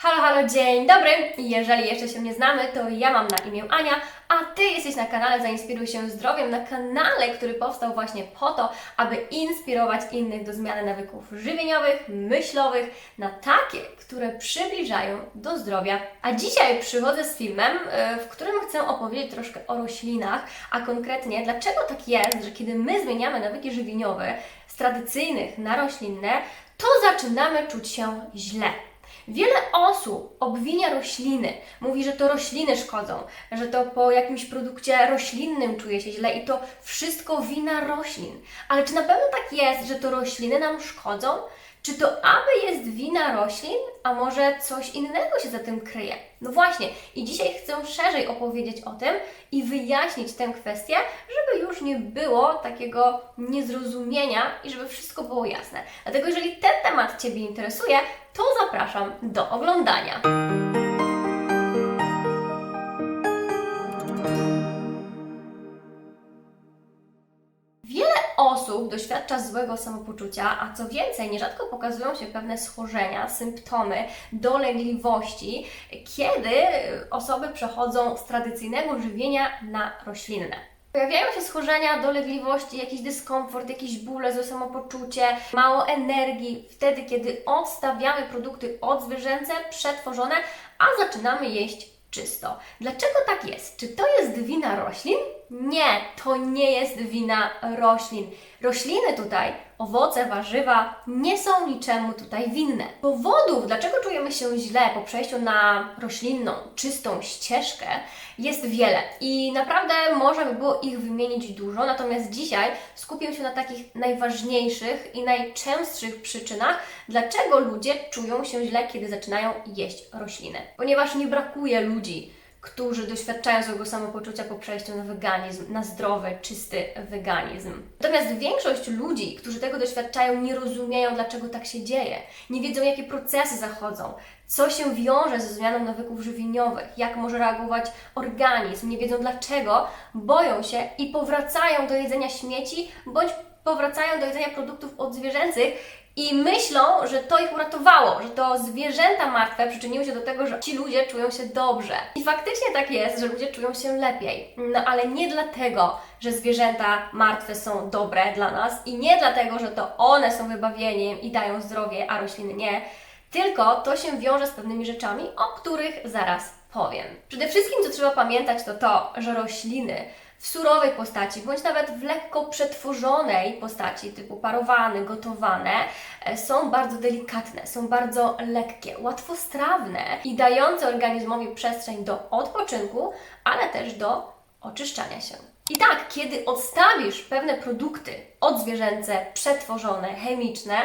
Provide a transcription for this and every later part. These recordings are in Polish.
Halo, halo, dzień dobry! Jeżeli jeszcze się nie znamy, to ja mam na imię Ania, a Ty jesteś na kanale Zainspiruj się zdrowiem, na kanale, który powstał właśnie po to, aby inspirować innych do zmiany nawyków żywieniowych, myślowych, na takie, które przybliżają do zdrowia. A dzisiaj przychodzę z filmem, e, w którym chcę opowiedzieć troszkę o roślinach, a konkretnie dlaczego tak jest, że kiedy my zmieniamy nawyki żywieniowe z tradycyjnych na roślinne, to zaczynamy czuć się źle. Wiele osób obwinia rośliny, mówi, że to rośliny szkodzą, że to po jakimś produkcie roślinnym czuje się źle i to wszystko wina roślin. Ale czy na pewno tak jest, że to rośliny nam szkodzą? Czy to aby jest wina roślin, a może coś innego się za tym kryje? No właśnie, i dzisiaj chcę szerzej opowiedzieć o tym i wyjaśnić tę kwestię, żeby już nie było takiego niezrozumienia i żeby wszystko było jasne. Dlatego, jeżeli ten temat Ciebie interesuje, to zapraszam do oglądania. Wiele osób doświadcza złego samopoczucia, a co więcej, nierzadko pokazują się pewne schorzenia, symptomy dolegliwości, kiedy osoby przechodzą z tradycyjnego żywienia na roślinne. Pojawiają się schorzenia, dolegliwości, jakiś dyskomfort, jakieś bóle, złe samopoczucie, mało energii wtedy, kiedy odstawiamy produkty odzwierzęce, przetworzone, a zaczynamy jeść czysto. Dlaczego tak jest? Czy to jest wina roślin? Nie, to nie jest wina roślin. Rośliny tutaj, owoce, warzywa, nie są niczemu tutaj winne. Powodów, dlaczego czujemy się źle po przejściu na roślinną, czystą ścieżkę, jest wiele i naprawdę można by było ich wymienić dużo, natomiast dzisiaj skupię się na takich najważniejszych i najczęstszych przyczynach, dlaczego ludzie czują się źle, kiedy zaczynają jeść rośliny. Ponieważ nie brakuje ludzi, którzy doświadczają złego samopoczucia po przejściu na weganizm, na zdrowy, czysty weganizm. Natomiast większość ludzi, którzy tego doświadczają, nie rozumieją, dlaczego tak się dzieje. Nie wiedzą, jakie procesy zachodzą, co się wiąże ze zmianą nawyków żywieniowych, jak może reagować organizm, nie wiedzą dlaczego, boją się i powracają do jedzenia śmieci bądź powracają do jedzenia produktów odzwierzęcych i myślą, że to ich uratowało, że to zwierzęta martwe przyczyniły się do tego, że ci ludzie czują się dobrze. I faktycznie tak jest, że ludzie czują się lepiej. No ale nie dlatego, że zwierzęta martwe są dobre dla nas i nie dlatego, że to one są wybawieniem i dają zdrowie, a rośliny nie. Tylko to się wiąże z pewnymi rzeczami, o których zaraz powiem. Przede wszystkim, co trzeba pamiętać, to to, że rośliny w surowej postaci, bądź nawet w lekko przetworzonej postaci, typu parowane, gotowane, e, są bardzo delikatne, są bardzo lekkie, łatwostrawne i dające organizmowi przestrzeń do odpoczynku, ale też do oczyszczania się. I tak, kiedy odstawisz pewne produkty odzwierzęce, przetworzone, chemiczne,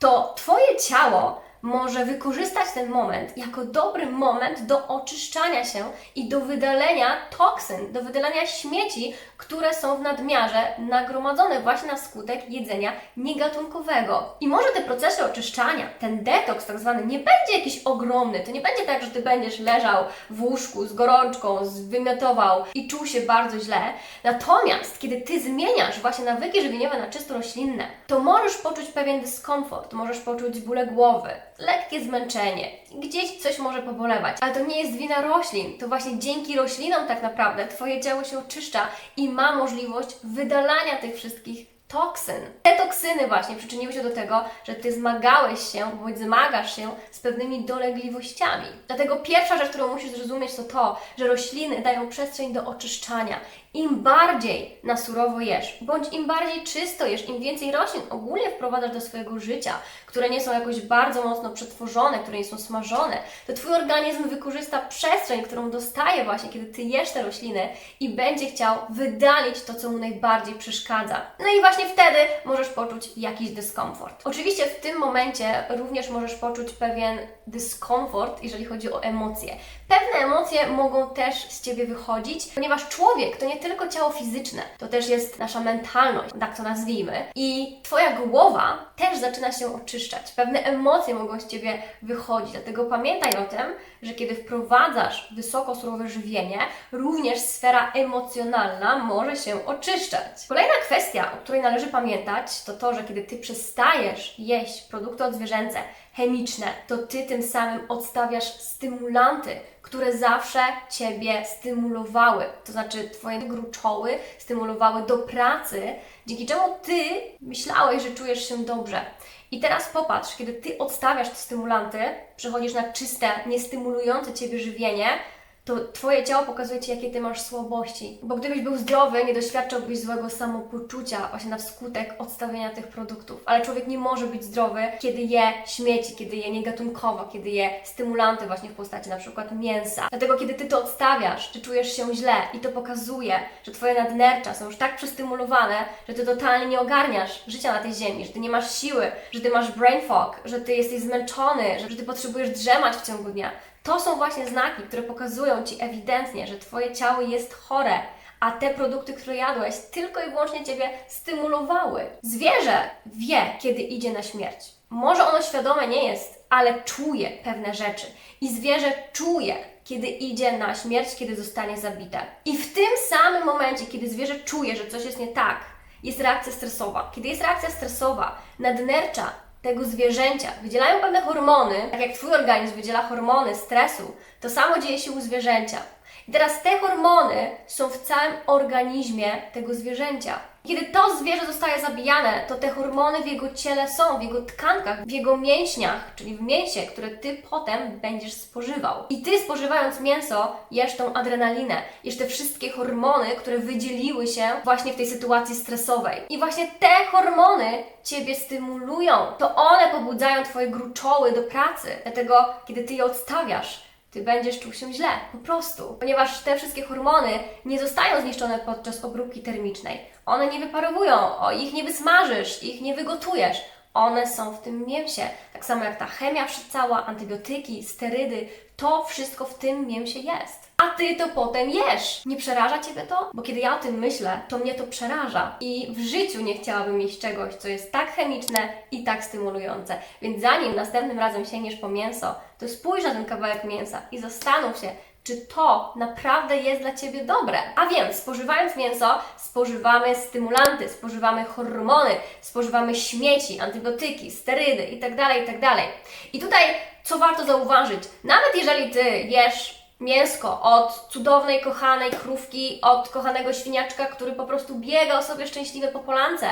to Twoje ciało może wykorzystać ten moment jako dobry moment do oczyszczania się i do wydalenia toksyn, do wydalenia śmieci, które są w nadmiarze nagromadzone właśnie na skutek jedzenia niegatunkowego. I może te procesy oczyszczania, ten detoks tak zwany, nie będzie jakiś ogromny. To nie będzie tak, że Ty będziesz leżał w łóżku z gorączką, zwymiotował i czuł się bardzo źle. Natomiast, kiedy Ty zmieniasz właśnie nawyki żywieniowe na czysto roślinne, to możesz poczuć pewien dyskomfort, możesz poczuć bóle głowy, lekkie zmęczenie, gdzieś coś może pobolewać, ale to nie jest wina roślin. To właśnie dzięki roślinom tak naprawdę Twoje ciało się oczyszcza i ma możliwość wydalania tych wszystkich toksyn. Te toksyny właśnie przyczyniły się do tego, że Ty zmagałeś się, bądź zmagasz się z pewnymi dolegliwościami. Dlatego pierwsza rzecz, którą musisz zrozumieć, to to, że rośliny dają przestrzeń do oczyszczania. Im bardziej na surowo jesz, bądź im bardziej czysto jesz, im więcej roślin ogólnie wprowadzasz do swojego życia, które nie są jakoś bardzo mocno przetworzone, które nie są smażone, to Twój organizm wykorzysta przestrzeń, którą dostaje właśnie, kiedy Ty jesz te rośliny i będzie chciał wydalić to, co mu najbardziej przeszkadza. No i właśnie wtedy możesz poczuć jakiś dyskomfort. Oczywiście w tym momencie również możesz poczuć pewien dyskomfort, jeżeli chodzi o emocje. Pewne emocje mogą też z Ciebie wychodzić, ponieważ człowiek to nie tylko ciało fizyczne, to też jest nasza mentalność, tak to nazwijmy. I Twoja głowa też zaczyna się oczyszczać. Pewne emocje mogą z Ciebie wychodzić, dlatego pamiętaj o tym, że kiedy wprowadzasz wysoko surowe żywienie, również sfera emocjonalna może się oczyszczać. Kolejna kwestia, o której należy pamiętać, to to, że kiedy Ty przestajesz jeść produkty odzwierzęce, chemiczne, to ty tym samym odstawiasz stymulanty, które zawsze ciebie stymulowały. To znaczy, twoje gruczoły stymulowały do pracy, dzięki czemu ty myślałeś, że czujesz się dobrze. I teraz popatrz, kiedy ty odstawiasz te stymulanty, przechodzisz na czyste, niestymulujące ciebie żywienie, to Twoje ciało pokazuje Ci, jakie Ty masz słabości. Bo gdybyś był zdrowy, nie doświadczałbyś złego samopoczucia właśnie na wskutek odstawienia tych produktów. Ale człowiek nie może być zdrowy, kiedy je śmieci, kiedy je niegatunkowo, kiedy je stymulanty właśnie w postaci na przykład mięsa. Dlatego, kiedy Ty to odstawiasz, Ty czujesz się źle i to pokazuje, że Twoje nadnercza są już tak przestymulowane, że Ty totalnie nie ogarniasz życia na tej ziemi, że Ty nie masz siły, że Ty masz brain fog, że Ty jesteś zmęczony, że Ty potrzebujesz drzemać w ciągu dnia. To są właśnie znaki, które pokazują Ci ewidentnie, że Twoje ciało jest chore, a te produkty, które jadłeś, tylko i wyłącznie Ciebie stymulowały. Zwierzę wie, kiedy idzie na śmierć. Może ono świadome nie jest, ale czuje pewne rzeczy. I zwierzę czuje, kiedy idzie na śmierć, kiedy zostanie zabite. I w tym samym momencie, kiedy zwierzę czuje, że coś jest nie tak, jest reakcja stresowa. Kiedy jest reakcja stresowa, nadnercza tego zwierzęcia wydzielają pewne hormony, tak jak Twój organizm wydziela hormony stresu, to samo dzieje się u zwierzęcia. I teraz te hormony są w całym organizmie tego zwierzęcia. Kiedy to zwierzę zostaje zabijane, to te hormony w jego ciele są, w jego tkankach, w jego mięśniach, czyli w mięsie, które Ty potem będziesz spożywał. I Ty spożywając mięso, jesz tą adrenalinę, jesz te wszystkie hormony, które wydzieliły się właśnie w tej sytuacji stresowej. I właśnie te hormony Ciebie stymulują. To one pobudzają Twoje gruczoły do pracy. Dlatego, kiedy Ty je odstawiasz, ty będziesz czuł się źle, po prostu. Ponieważ te wszystkie hormony nie zostają zniszczone podczas obróbki termicznej. One nie wyparowują, o, ich nie wysmażysz, ich nie wygotujesz. One są w tym mięsie. Tak samo jak ta chemia cała, antybiotyki, sterydy, to wszystko w tym mięsie jest. A ty to potem jesz. Nie przeraża ciebie to? Bo kiedy ja o tym myślę, to mnie to przeraża. I w życiu nie chciałabym mieć czegoś, co jest tak chemiczne i tak stymulujące. Więc zanim następnym razem sięgniesz po mięso, to spójrz na ten kawałek mięsa i zastanów się, czy to naprawdę jest dla Ciebie dobre. A więc, spożywając mięso, spożywamy stymulanty, spożywamy hormony, spożywamy śmieci, antybiotyki, sterydy itd., itd. I tutaj, co warto zauważyć, nawet jeżeli Ty jesz mięsko od cudownej, kochanej krówki, od kochanego świniaczka, który po prostu biegał sobie szczęśliwy po polance,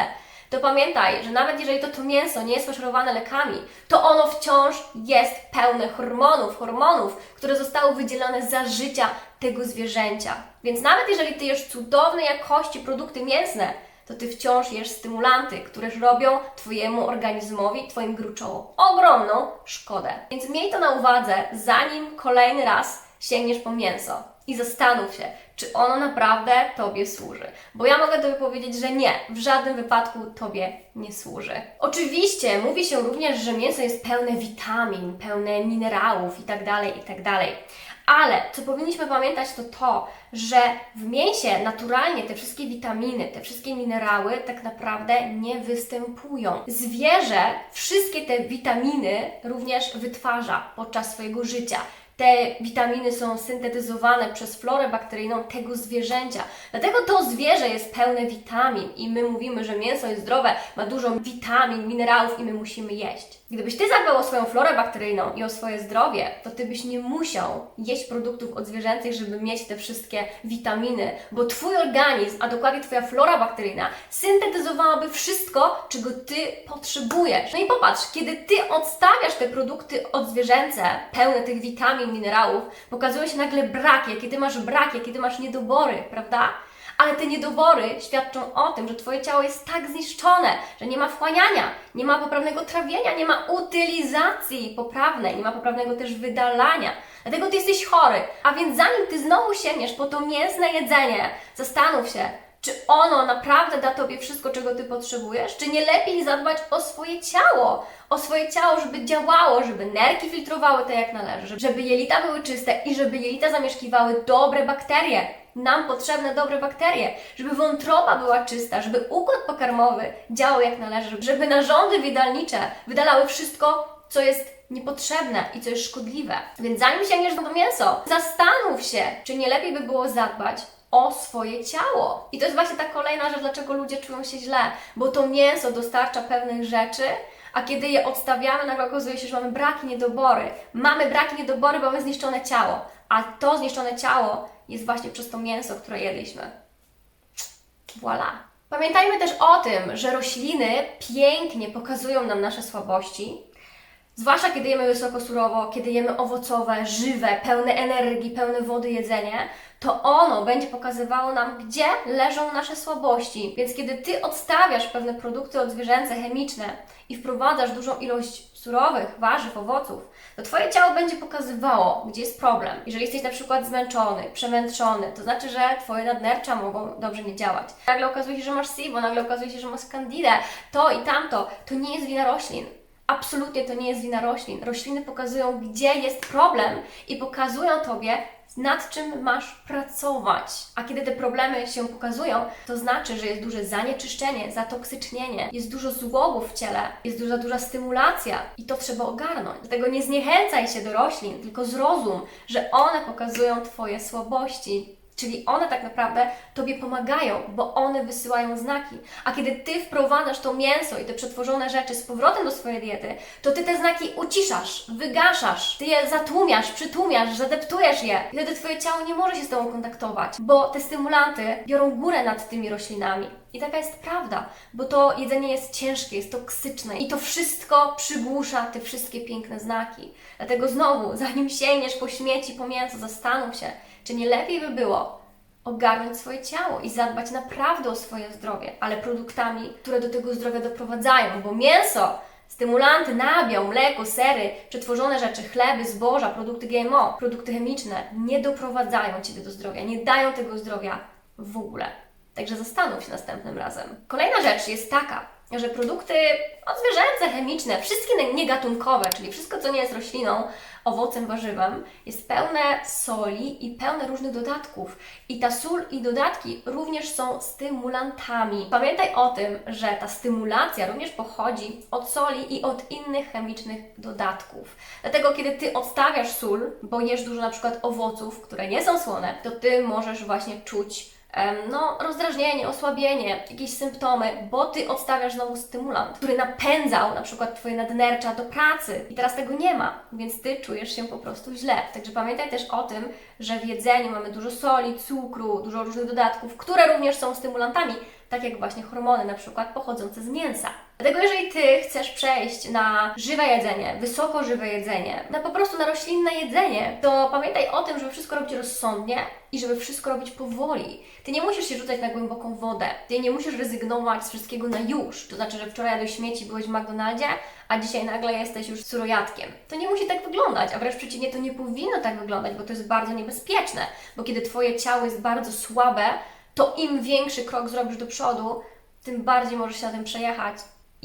to pamiętaj, że nawet jeżeli to, to mięso nie jest faszerowane lekami, to ono wciąż jest pełne hormonów, hormonów, które zostały wydzielone za życia tego zwierzęcia. Więc nawet jeżeli ty jesz cudownej jakości produkty mięsne, to ty wciąż jesz stymulanty, które robią Twojemu organizmowi, Twoim gruczołom ogromną szkodę. Więc miej to na uwadze, zanim kolejny raz sięgniesz po mięso i zastanów się, czy ono naprawdę Tobie służy. Bo ja mogę Tobie powiedzieć, że nie, w żadnym wypadku Tobie nie służy. Oczywiście mówi się również, że mięso jest pełne witamin, pełne minerałów itd., itd. Ale co powinniśmy pamiętać to to, że w mięsie naturalnie te wszystkie witaminy, te wszystkie minerały tak naprawdę nie występują. Zwierzę wszystkie te witaminy również wytwarza podczas swojego życia. Te witaminy są syntetyzowane przez florę bakteryjną tego zwierzęcia. Dlatego to zwierzę jest pełne witamin i my mówimy, że mięso jest zdrowe, ma dużo witamin, minerałów i my musimy jeść. Gdybyś ty zadbał o swoją florę bakteryjną i o swoje zdrowie, to ty byś nie musiał jeść produktów odzwierzęcych, żeby mieć te wszystkie witaminy, bo twój organizm, a dokładnie twoja flora bakteryjna, syntetyzowałaby wszystko, czego ty potrzebujesz. No i popatrz, kiedy ty odstawiasz te produkty odzwierzęce, pełne tych witamin, minerałów, pokazują się nagle braki, jakie ty masz braki, jakie ty masz niedobory, prawda? Ale te niedobory świadczą o tym, że Twoje ciało jest tak zniszczone, że nie ma wchłaniania, nie ma poprawnego trawienia, nie ma utylizacji poprawnej, nie ma poprawnego też wydalania. Dlatego Ty jesteś chory. A więc zanim Ty znowu sięgniesz po to mięsne jedzenie, zastanów się, czy ono naprawdę da Tobie wszystko, czego Ty potrzebujesz? Czy nie lepiej zadbać o swoje ciało? O swoje ciało, żeby działało, żeby nerki filtrowały to jak należy, żeby jelita były czyste i żeby jelita zamieszkiwały dobre bakterie. Nam potrzebne dobre bakterie, żeby wątroba była czysta, żeby układ pokarmowy działał jak należy, żeby narządy wydalnicze wydalały wszystko, co jest niepotrzebne i co jest szkodliwe. Więc zanim sięgniesz to mięso, zastanów się, czy nie lepiej by było zadbać o swoje ciało. I to jest właśnie ta kolejna rzecz, dlaczego ludzie czują się źle, bo to mięso dostarcza pewnych rzeczy, a kiedy je odstawiamy, nagle okazuje się, że mamy braki, niedobory. Mamy braki, niedobory, bo mamy zniszczone ciało, a to zniszczone ciało jest właśnie przez to mięso, które jedliśmy. Voilà. Pamiętajmy też o tym, że rośliny pięknie pokazują nam nasze słabości, zwłaszcza kiedy jemy wysokosurowo, kiedy jemy owocowe, żywe, pełne energii, pełne wody jedzenie, to ono będzie pokazywało nam, gdzie leżą nasze słabości. Więc kiedy Ty odstawiasz pewne produkty odzwierzęce, chemiczne i wprowadzasz dużą ilość surowych warzyw, owoców, to Twoje ciało będzie pokazywało, gdzie jest problem. Jeżeli jesteś na przykład zmęczony, przemęczony, to znaczy, że Twoje nadnercza mogą dobrze nie działać. Nagle okazuje się, że masz SIBO, nagle okazuje się, że masz candidę, to i tamto. To nie jest wina roślin. Absolutnie to nie jest wina roślin. Rośliny pokazują, gdzie jest problem i pokazują Tobie, nad czym masz pracować. A kiedy te problemy się pokazują, to znaczy, że jest duże zanieczyszczenie, zatoksycznienie, jest dużo złogów w ciele, jest duża, duża stymulacja i to trzeba ogarnąć. Dlatego nie zniechęcaj się do roślin, tylko zrozum, że one pokazują Twoje słabości. Czyli one tak naprawdę Tobie pomagają, bo one wysyłają znaki. A kiedy Ty wprowadzasz to mięso i te przetworzone rzeczy z powrotem do swojej diety, to Ty te znaki uciszasz, wygaszasz, Ty je zatłumiasz, przytłumiasz, zadeptujesz je. Wtedy Twoje ciało nie może się z Tobą kontaktować, bo te stymulanty biorą górę nad tymi roślinami. I taka jest prawda, bo to jedzenie jest ciężkie, jest toksyczne i to wszystko przygłusza te wszystkie piękne znaki. Dlatego znowu, zanim sięgniesz po śmieci, po mięso, zastanów się, czy nie lepiej by było ogarnąć swoje ciało i zadbać naprawdę o swoje zdrowie, ale produktami, które do tego zdrowia doprowadzają, bo mięso, stymulanty, nabiał, mleko, sery, przetworzone rzeczy, chleby, zboża, produkty GMO, produkty chemiczne nie doprowadzają Ciebie do zdrowia, nie dają tego zdrowia w ogóle. Także zastanów się następnym razem. Kolejna rzecz jest taka, że produkty odzwierzęce, chemiczne, wszystkie niegatunkowe, czyli wszystko, co nie jest rośliną, owocem, warzywem, jest pełne soli i pełne różnych dodatków. I ta sól i dodatki również są stymulantami. Pamiętaj o tym, że ta stymulacja również pochodzi od soli i od innych chemicznych dodatków. Dlatego, kiedy Ty odstawiasz sól, bo jesz dużo na przykład owoców, które nie są słone, to Ty możesz właśnie czuć no, rozdrażnienie, osłabienie, jakieś symptomy, bo Ty odstawiasz znowu stymulant, który napędzał na przykład Twoje nadnercza do pracy i teraz tego nie ma, więc Ty czujesz się po prostu źle. Także pamiętaj też o tym, że w jedzeniu mamy dużo soli, cukru, dużo różnych dodatków, które również są stymulantami, tak jak właśnie hormony na przykład pochodzące z mięsa. Dlatego jeżeli Ty chcesz przejść na żywe jedzenie, wysoko żywe jedzenie, na po prostu na roślinne jedzenie, to pamiętaj o tym, żeby wszystko robić rozsądnie i żeby wszystko robić powoli. Ty nie musisz się rzucać na głęboką wodę, Ty nie musisz rezygnować z wszystkiego na już. To znaczy, że wczoraj jadłeś śmieci, byłeś w McDonaldzie, a dzisiaj nagle jesteś już surojatkiem. To nie musi tak wyglądać, a wręcz przeciwnie, to nie powinno tak wyglądać, bo to jest bardzo niebezpieczne, bo kiedy Twoje ciało jest bardzo słabe, to im większy krok zrobisz do przodu, tym bardziej możesz się na tym przejechać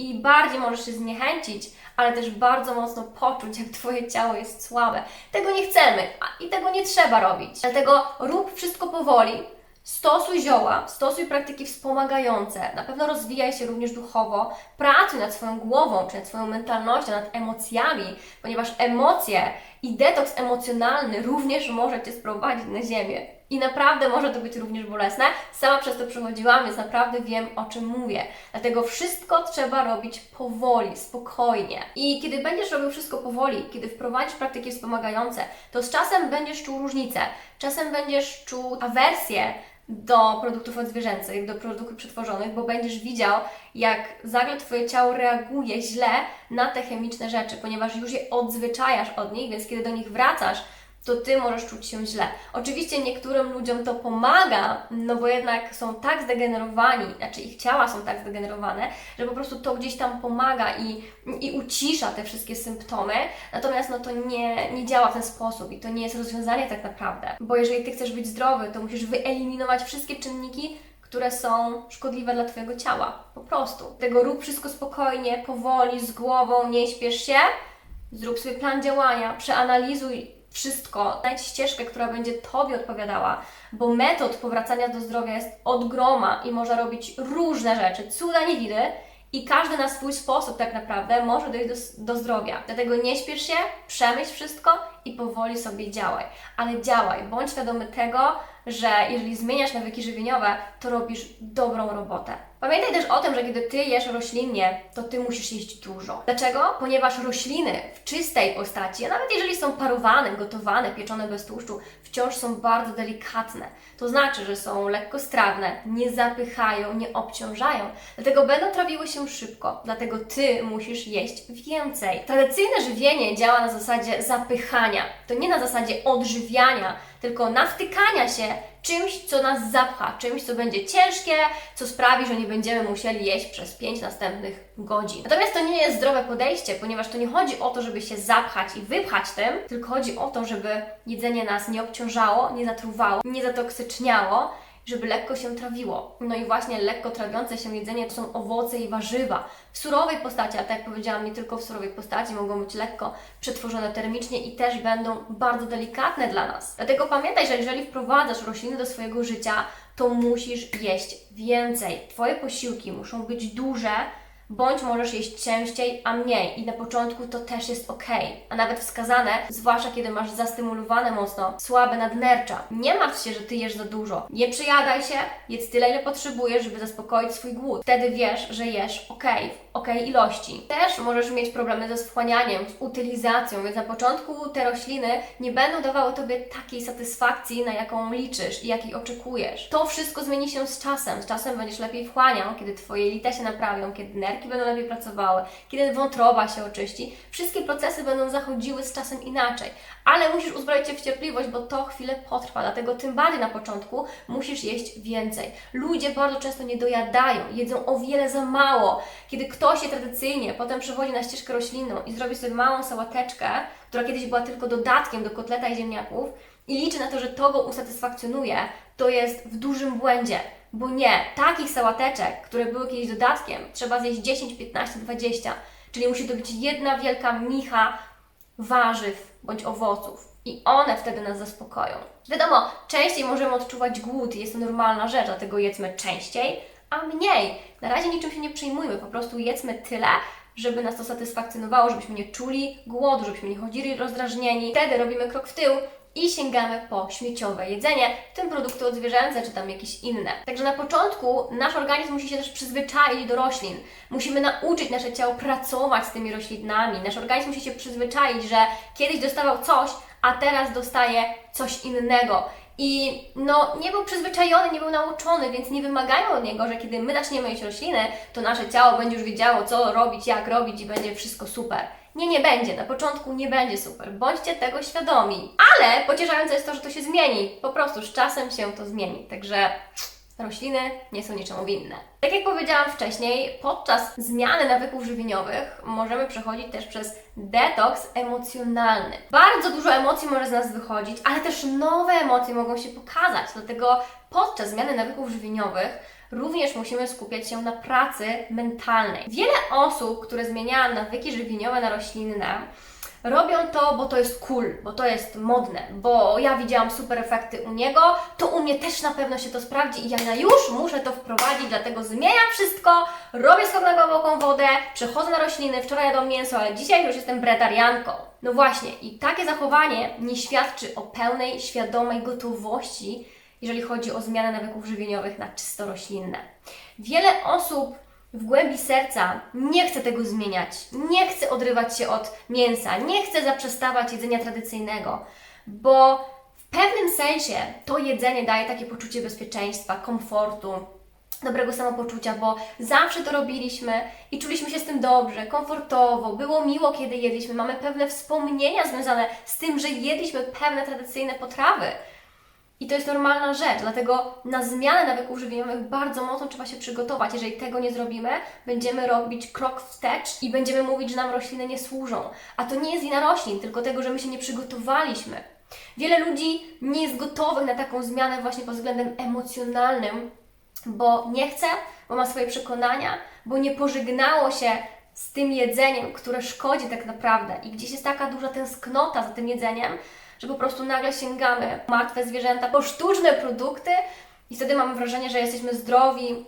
i bardziej możesz się zniechęcić, ale też bardzo mocno poczuć, jak Twoje ciało jest słabe. Tego nie chcemy i tego nie trzeba robić. Dlatego rób wszystko powoli. Stosuj zioła, stosuj praktyki wspomagające, na pewno rozwijaj się również duchowo, pracuj nad swoją głową, czy nad swoją mentalnością, nad emocjami, ponieważ emocje i detoks emocjonalny również może Cię sprowadzić na ziemię. I naprawdę może to być również bolesne. Sama przez to przechodziłam, więc naprawdę wiem, o czym mówię. Dlatego wszystko trzeba robić powoli, spokojnie. I kiedy będziesz robił wszystko powoli, kiedy wprowadzisz praktyki wspomagające, to z czasem będziesz czuł różnicę. Czasem będziesz czuł awersję do produktów odzwierzęcych, do produktów przetworzonych, bo będziesz widział, jak nagle Twoje ciało reaguje źle na te chemiczne rzeczy, ponieważ już je odzwyczajasz od nich, więc kiedy do nich wracasz, to Ty możesz czuć się źle. Oczywiście niektórym ludziom to pomaga, no bo jednak są tak zdegenerowani, znaczy ich ciała są tak zdegenerowane, że po prostu to gdzieś tam pomaga i, i ucisza te wszystkie symptomy, natomiast no to nie, nie działa w ten sposób i to nie jest rozwiązanie tak naprawdę, bo jeżeli Ty chcesz być zdrowy, to musisz wyeliminować wszystkie czynniki, które są szkodliwe dla Twojego ciała. Po prostu. Tego rób wszystko spokojnie, powoli, z głową, nie śpiesz się. Zrób sobie plan działania, przeanalizuj wszystko, znajdź ścieżkę, która będzie Tobie odpowiadała, bo metod powracania do zdrowia jest od groma i można robić różne rzeczy, cuda nie widy i każdy na swój sposób tak naprawdę może dojść do, do zdrowia. Dlatego nie śpiesz się, przemyśl wszystko i powoli sobie działaj. Ale działaj, bądź świadomy tego, że jeżeli zmieniasz nawyki żywieniowe, to robisz dobrą robotę. Pamiętaj też o tym, że kiedy Ty jesz roślinnie, to Ty musisz jeść dużo. Dlaczego? Ponieważ rośliny w czystej postaci, a nawet jeżeli są parowane, gotowane, pieczone bez tłuszczu, wciąż są bardzo delikatne. To znaczy, że są lekkostrawne, nie zapychają, nie obciążają, dlatego będą trawiły się szybko. Dlatego Ty musisz jeść więcej. Tradycyjne żywienie działa na zasadzie zapychania. To nie na zasadzie odżywiania, tylko nawtykania się czymś, co nas zapcha, czymś, co będzie ciężkie, co sprawi, że nie będziemy musieli jeść przez 5 następnych godzin. Natomiast to nie jest zdrowe podejście, ponieważ to nie chodzi o to, żeby się zapchać i wypchać tym, tylko chodzi o to, żeby jedzenie nas nie obciążało, nie zatruwało, nie zatoksyczniało, żeby lekko się trawiło. No i właśnie lekko trawiące się jedzenie to są owoce i warzywa. W surowej postaci, a tak jak powiedziałam, nie tylko w surowej postaci, mogą być lekko przetworzone termicznie i też będą bardzo delikatne dla nas. Dlatego pamiętaj, że jeżeli wprowadzasz rośliny do swojego życia, to musisz jeść więcej. Twoje posiłki muszą być duże, bądź możesz jeść częściej, a mniej. I na początku to też jest ok, a nawet wskazane, zwłaszcza kiedy masz zastymulowane mocno słabe nadnercza. Nie martw się, że ty jesz za dużo. Nie przejadaj się, jedz tyle, ile potrzebujesz, żeby zaspokoić swój głód. Wtedy wiesz, że jesz ok, ok ilości. Też możesz mieć problemy ze schłanianiem, z utylizacją, więc na początku te rośliny nie będą dawały tobie takiej satysfakcji, na jaką liczysz i jakiej oczekujesz. To wszystko zmieni się z czasem. Z czasem będziesz lepiej wchłaniał, kiedy twoje lita się naprawią, kiedy nerki będą lepiej pracowały, kiedy wątroba się oczyści. Wszystkie procesy będą zachodziły z czasem inaczej. Ale musisz uzbroić się w cierpliwość, bo to chwilę potrwa, dlatego tym bardziej na początku musisz jeść więcej. Ludzie bardzo często nie dojadają, jedzą o wiele za mało. Kiedy ktoś je tradycyjnie, potem przechodzi na ścieżkę roślinną i zrobi sobie małą sałateczkę, która kiedyś była tylko dodatkiem do kotleta i ziemniaków i liczy na to, że to go usatysfakcjonuje, to jest w dużym błędzie. Bo nie, takich sałateczek, które były kiedyś dodatkiem, trzeba zjeść 10, 15, 20. Czyli musi to być jedna wielka mnicha warzyw bądź owoców. I one wtedy nas zaspokoją. Wiadomo, częściej możemy odczuwać głód jest to normalna rzecz, dlatego jedzmy częściej, a mniej. Na razie niczym się nie przejmujmy, po prostu jedzmy tyle, żeby nas to satysfakcjonowało, żebyśmy nie czuli głodu, żebyśmy nie chodzili rozdrażnieni. Wtedy robimy krok w tył i sięgamy po śmieciowe jedzenie, w tym produkty odzwierzęce czy tam jakieś inne. Także na początku nasz organizm musi się też przyzwyczaić do roślin. Musimy nauczyć nasze ciało pracować z tymi roślinami. Nasz organizm musi się przyzwyczaić, że kiedyś dostawał coś, a teraz dostaje coś innego. I no, nie był przyzwyczajony, nie był nauczony, więc nie wymagają od niego, że kiedy my zaczniemy jeść rośliny, to nasze ciało będzie już wiedziało, co robić, jak robić i będzie wszystko super. Nie, nie będzie. Na początku nie będzie super. Bądźcie tego świadomi. Ale pocieszające jest to, że to się zmieni. Po prostu z czasem się to zmieni. Także rośliny nie są niczemu winne. Tak jak powiedziałam wcześniej, podczas zmiany nawyków żywieniowych możemy przechodzić też przez detoks emocjonalny. Bardzo dużo emocji może z nas wychodzić, ale też nowe emocje mogą się pokazać. Dlatego podczas zmiany nawyków żywieniowych również musimy skupiać się na pracy mentalnej. Wiele osób, które zmieniają nawyki żywieniowe na roślinne, robią to, bo to jest cool, bo to jest modne, bo ja widziałam super efekty u niego, to u mnie też na pewno się to sprawdzi i ja już muszę to wprowadzić, dlatego zmieniam wszystko, robię skok na głęboką wodę, przechodzę na rośliny, wczoraj jadłam mięso, ale dzisiaj już jestem bretarianką. No właśnie, i takie zachowanie nie świadczy o pełnej, świadomej gotowości, jeżeli chodzi o zmianę nawyków żywieniowych na czysto roślinne. Wiele osób w głębi serca nie chce tego zmieniać, nie chce odrywać się od mięsa, nie chce zaprzestawać jedzenia tradycyjnego, bo w pewnym sensie to jedzenie daje takie poczucie bezpieczeństwa, komfortu, dobrego samopoczucia, bo zawsze to robiliśmy i czuliśmy się z tym dobrze, komfortowo, było miło, kiedy jedliśmy, mamy pewne wspomnienia związane z tym, że jedliśmy pewne tradycyjne potrawy. I to jest normalna rzecz, dlatego na zmianę nawyków żywieniowych bardzo mocno trzeba się przygotować. Jeżeli tego nie zrobimy, będziemy robić krok wstecz i będziemy mówić, że nam rośliny nie służą. A to nie jest wina roślin, tylko tego, że my się nie przygotowaliśmy. Wiele ludzi nie jest gotowych na taką zmianę właśnie pod względem emocjonalnym, bo nie chce, bo ma swoje przekonania, bo nie pożegnało się z tym jedzeniem, które szkodzi tak naprawdę. I gdzieś jest taka duża tęsknota za tym jedzeniem, że po prostu nagle sięgamy martwe zwierzęta, po sztuczne produkty i wtedy mamy wrażenie, że jesteśmy zdrowi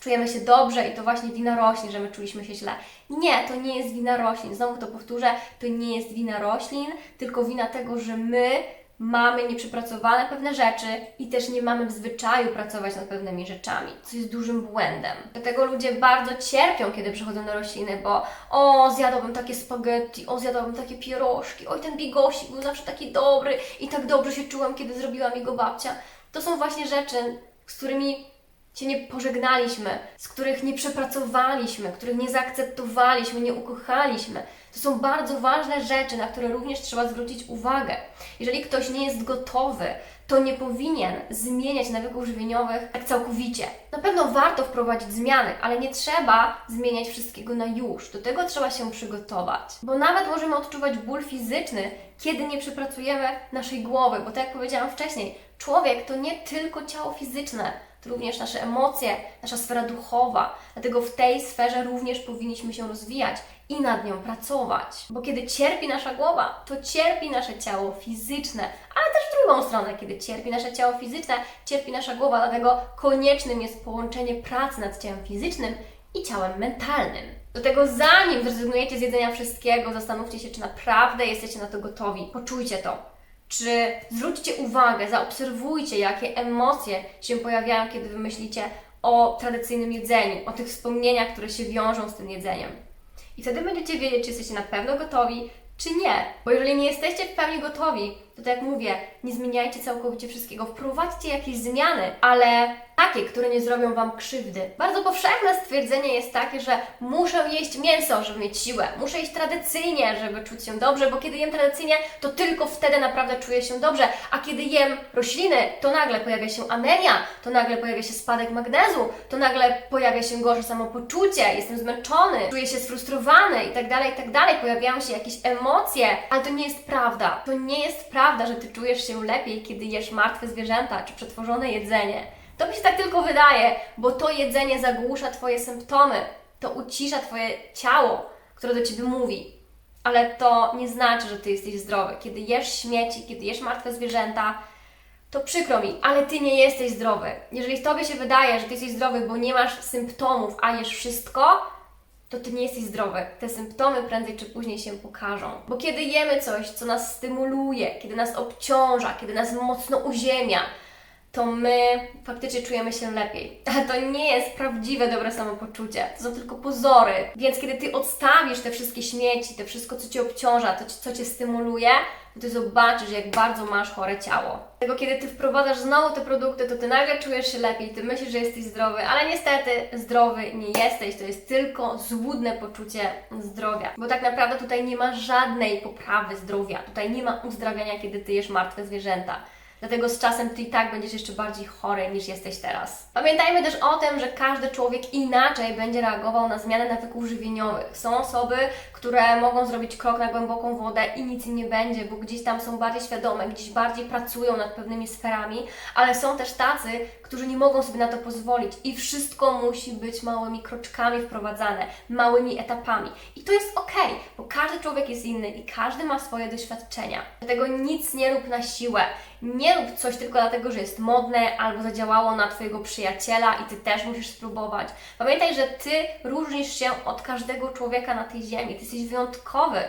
czujemy się dobrze i to właśnie wina roślin, że my czuliśmy się źle. Nie, to nie jest wina roślin. Znowu to powtórzę, to nie jest wina roślin, tylko wina tego, że my mamy nieprzepracowane pewne rzeczy i też nie mamy w zwyczaju pracować nad pewnymi rzeczami, co jest dużym błędem. Dlatego ludzie bardzo cierpią, kiedy przychodzą na rośliny, bo o, zjadłabym takie spaghetti, o, zjadłabym takie pierożki, oj, ten bigosik był zawsze taki dobry i tak dobrze się czułam, kiedy zrobiła mi go babcia. To są właśnie rzeczy, z którymi się nie pożegnaliśmy, z których nie przepracowaliśmy, których nie zaakceptowaliśmy, nie ukochaliśmy. To są bardzo ważne rzeczy, na które również trzeba zwrócić uwagę. Jeżeli ktoś nie jest gotowy, to nie powinien zmieniać nawyków żywieniowych tak całkowicie. Na pewno warto wprowadzić zmiany, ale nie trzeba zmieniać wszystkiego na już. Do tego trzeba się przygotować. Bo nawet możemy odczuwać ból fizyczny, kiedy nie przepracujemy naszej głowy, bo tak jak powiedziałam wcześniej, człowiek to nie tylko ciało fizyczne, to również nasze emocje, nasza sfera duchowa. Dlatego w tej sferze również powinniśmy się rozwijać i nad nią pracować. Bo kiedy cierpi nasza głowa, to cierpi nasze ciało fizyczne, ale też w drugą stronę, kiedy cierpi nasze ciało fizyczne, cierpi nasza głowa, dlatego koniecznym jest połączenie pracy nad ciałem fizycznym i ciałem mentalnym. Do tego zanim zrezygnujecie z jedzenia wszystkiego, zastanówcie się, czy naprawdę jesteście na to gotowi. Poczujcie to. Czy zwróćcie uwagę, zaobserwujcie, jakie emocje się pojawiają, kiedy wy myślicie o tradycyjnym jedzeniu, o tych wspomnieniach, które się wiążą z tym jedzeniem. I wtedy będziecie wiedzieć, czy jesteście na pewno gotowi, czy nie. Bo jeżeli nie jesteście w pełni gotowi, to tak jak mówię, nie zmieniajcie całkowicie wszystkiego, wprowadźcie jakieś zmiany, ale takie, które nie zrobią Wam krzywdy. Bardzo powszechne stwierdzenie jest takie, że muszę jeść mięso, żeby mieć siłę, muszę jeść tradycyjnie, żeby czuć się dobrze, bo kiedy jem tradycyjnie, to tylko wtedy naprawdę czuję się dobrze, a kiedy jem rośliny, to nagle pojawia się anemia, to nagle pojawia się spadek magnezu, to nagle pojawia się gorsze samopoczucie, jestem zmęczony, czuję się sfrustrowany i tak dalej, i tak pojawiają się jakieś emocje, ale to nie jest prawda. To nie jest prawda, że Ty czujesz się lepiej, kiedy jesz martwe zwierzęta czy przetworzone jedzenie. To mi się tak tylko wydaje, bo to jedzenie zagłusza Twoje symptomy, to ucisza Twoje ciało, które do Ciebie mówi. Ale to nie znaczy, że Ty jesteś zdrowy. Kiedy jesz śmieci, kiedy jesz martwe zwierzęta, to przykro mi, ale Ty nie jesteś zdrowy. Jeżeli Tobie się wydaje, że Ty jesteś zdrowy, bo nie masz symptomów, a jesz wszystko, to Ty nie jesteś zdrowy. Te symptomy prędzej czy później się pokażą. Bo kiedy jemy coś, co nas stymuluje, kiedy nas obciąża, kiedy nas mocno uziemia, to my faktycznie czujemy się lepiej. Ale to nie jest prawdziwe dobre samopoczucie. To są tylko pozory. Więc kiedy Ty odstawisz te wszystkie śmieci, te wszystko, co Cię obciąża, to, co Cię stymuluje, Ty zobaczysz, jak bardzo masz chore ciało. Tego, kiedy Ty wprowadzasz znowu te produkty, to Ty nagle czujesz się lepiej, Ty myślisz, że jesteś zdrowy, ale niestety zdrowy nie jesteś. To jest tylko złudne poczucie zdrowia. Bo tak naprawdę tutaj nie ma żadnej poprawy zdrowia. Tutaj nie ma uzdrawiania, kiedy Ty jesz martwe zwierzęta. Dlatego z czasem Ty i tak będziesz jeszcze bardziej chory niż jesteś teraz. Pamiętajmy też o tym, że każdy człowiek inaczej będzie reagował na zmianę nawyków żywieniowych. Są osoby, które mogą zrobić krok na głęboką wodę i nic im nie będzie, bo gdzieś tam są bardziej świadome, gdzieś bardziej pracują nad pewnymi sferami, ale są też tacy, którzy nie mogą sobie na to pozwolić i wszystko musi być małymi kroczkami wprowadzane, małymi etapami. I to jest ok, bo każdy człowiek jest inny i każdy ma swoje doświadczenia. Dlatego nic nie rób na siłę. Rób coś tylko dlatego, że jest modne albo zadziałało na Twojego przyjaciela i Ty też musisz spróbować. Pamiętaj, że Ty różnisz się od każdego człowieka na tej ziemi. Ty jesteś wyjątkowy.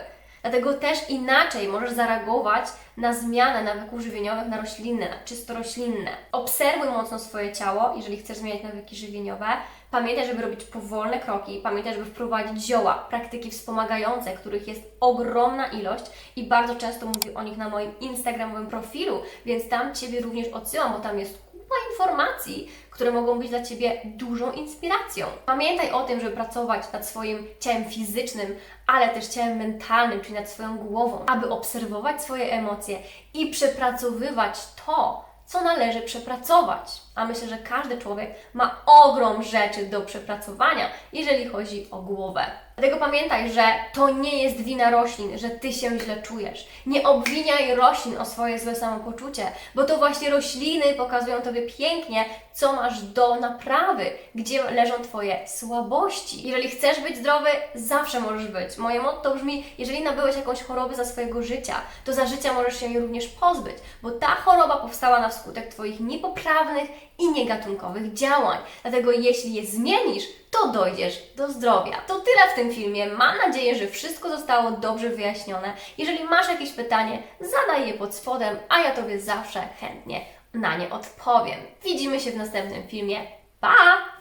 Dlatego też inaczej możesz zareagować na zmianę nawyków żywieniowych na roślinne, na czysto roślinne. Obserwuj mocno swoje ciało, jeżeli chcesz zmieniać nawyki żywieniowe. Pamiętaj, żeby robić powolne kroki, pamiętaj, żeby wprowadzić zioła, praktyki wspomagające, których jest ogromna ilość i bardzo często mówię o nich na moim Instagramowym profilu, więc tam Ciebie również odsyłam, bo tam jest kupa informacji, które mogą być dla Ciebie dużą inspiracją. Pamiętaj o tym, żeby pracować nad swoim ciałem fizycznym, ale też ciałem mentalnym, czyli nad swoją głową, aby obserwować swoje emocje i przepracowywać to, co należy przepracować. A myślę, że każdy człowiek ma ogrom rzeczy do przepracowania, jeżeli chodzi o głowę. Dlatego pamiętaj, że to nie jest wina roślin, że ty się źle czujesz. Nie obwiniaj roślin o swoje złe samopoczucie, bo to właśnie rośliny pokazują tobie pięknie, co masz do naprawy, gdzie leżą twoje słabości. Jeżeli chcesz być zdrowy, zawsze możesz być. Moje motto brzmi: jeżeli nabyłeś jakąś chorobę za swojego życia, to za życia możesz się jej również pozbyć, bo ta choroba powstała na skutek twoich niepoprawnych i niegatunkowych działań. Dlatego jeśli je zmienisz, to dojdziesz do zdrowia. To tyle w tym filmie. Mam nadzieję, że wszystko zostało dobrze wyjaśnione. Jeżeli masz jakieś pytanie, zadaj je pod spodem, a ja Tobie zawsze chętnie na nie odpowiem. Widzimy się w następnym filmie. Pa!